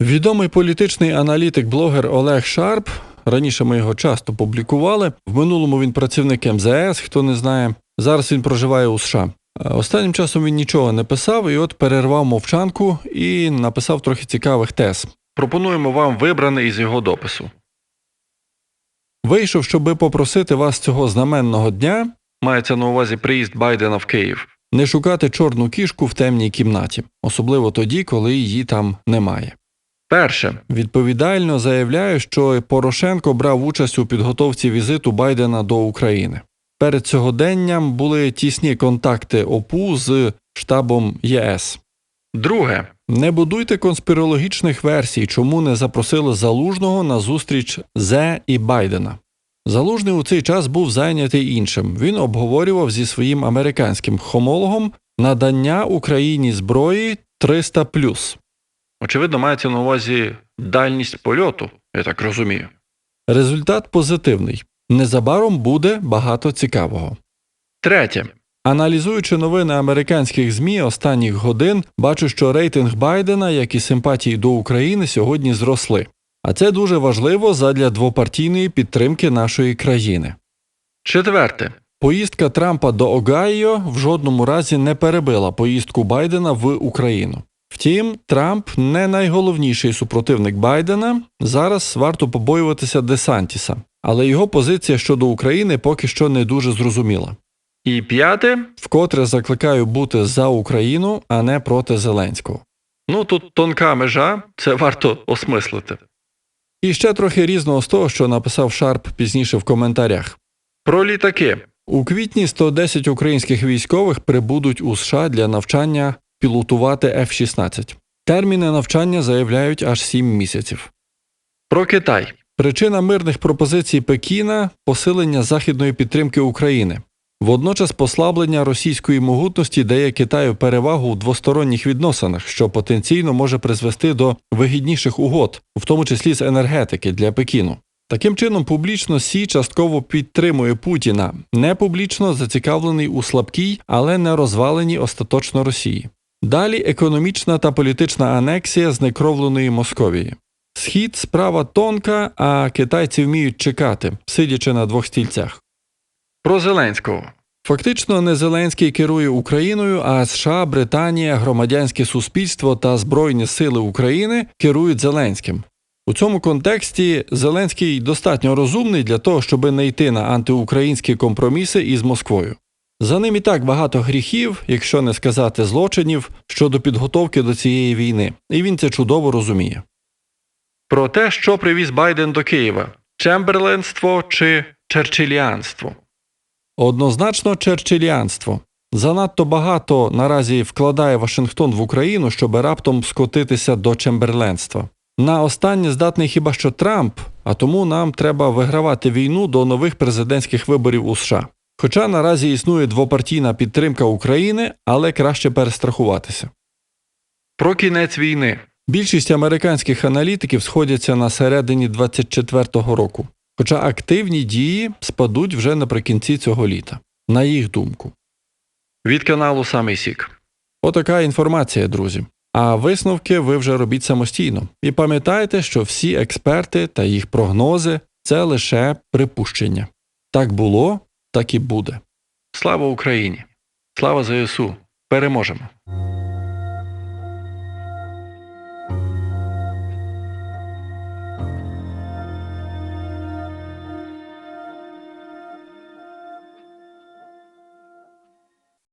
Відомий політичний аналітик-блогер Олег Шарп. Раніше ми його часто публікували. В минулому він працівник МЗС, хто не знає. Зараз він проживає у США. Е, Останнім часом він нічого не писав, і от перервав мовчанку і написав трохи цікавих тез. Пропонуємо вам вибраний із його допису. Вийшов, щоби попросити вас цього знаменного дня, мається на увазі приїзд Байдена в Київ, не шукати чорну кішку в темній кімнаті, особливо тоді, коли її там немає. Перше, відповідально заявляю, що Порошенко брав участь у підготовці візиту Байдена до України. Перед сьогоденням були тісні контакти ОПУ з штабом ЄС. Друге, не будуйте конспірологічних версій, чому не запросили залужного на зустріч Зе і Байдена. Залужний у цей час був зайнятий іншим. Він обговорював зі своїм американським хомологом надання Україні зброї 300 Очевидно, мається на увазі дальність польоту, я так розумію. Результат позитивний. Незабаром буде багато цікавого. Третє. Аналізуючи новини американських ЗМІ останніх годин, бачу, що рейтинг Байдена, як і симпатії до України, сьогодні зросли. А це дуже важливо задля двопартійної підтримки нашої країни. Четверте. Поїздка Трампа до Огайо в жодному разі не перебила поїздку Байдена в Україну. Втім, Трамп не найголовніший супротивник Байдена. Зараз варто побоюватися Десантіса, але його позиція щодо України поки що не дуже зрозуміла. І п'яте, вкотре закликаю бути за Україну, а не проти Зеленського. Ну тут тонка межа, це варто осмислити. І ще трохи різного з того, що написав Шарп пізніше в коментарях. Про літаки. У квітні 110 українських військових прибудуть у США для навчання пілотувати F-16. Терміни навчання заявляють аж 7 місяців. Про Китай. Причина мирних пропозицій Пекіна посилення західної підтримки України. Водночас послаблення російської могутності дає Китаю перевагу в двосторонніх відносинах, що потенційно може призвести до вигідніших угод, в тому числі з енергетики для Пекіну. Таким чином, публічно Сі частково підтримує Путіна, не публічно зацікавлений у слабкій, але не розваленій остаточно Росії. Далі економічна та політична анексія знекровленої Московії. Схід справа тонка, а китайці вміють чекати, сидячи на двох стільцях. Про Зеленського. Фактично, не Зеленський керує Україною, а США, Британія, громадянське суспільство та Збройні сили України керують Зеленським. У цьому контексті Зеленський достатньо розумний для того, щоб не йти на антиукраїнські компроміси із Москвою. За ним і так багато гріхів, якщо не сказати злочинів, щодо підготовки до цієї війни, і він це чудово розуміє. Про те, що привіз Байден до Києва чемберленство чи черчилліанство. Однозначно черчилліанство. Занадто багато наразі вкладає Вашингтон в Україну, щоб раптом скотитися до чемберленства. На останнє здатний хіба що Трамп, а тому нам треба вигравати війну до нових президентських виборів у США. Хоча наразі існує двопартійна підтримка України, але краще перестрахуватися. Про кінець війни. Більшість американських аналітиків сходяться на середині 24-го року, хоча активні дії спадуть вже наприкінці цього літа, на їх думку. Від каналу Самий Сік. Отака інформація, друзі. А висновки ви вже робіть самостійно. І пам'ятайте, що всі експерти та їх прогнози це лише припущення. Так було, так і буде. Слава Україні! Слава ЗСУ! Переможемо!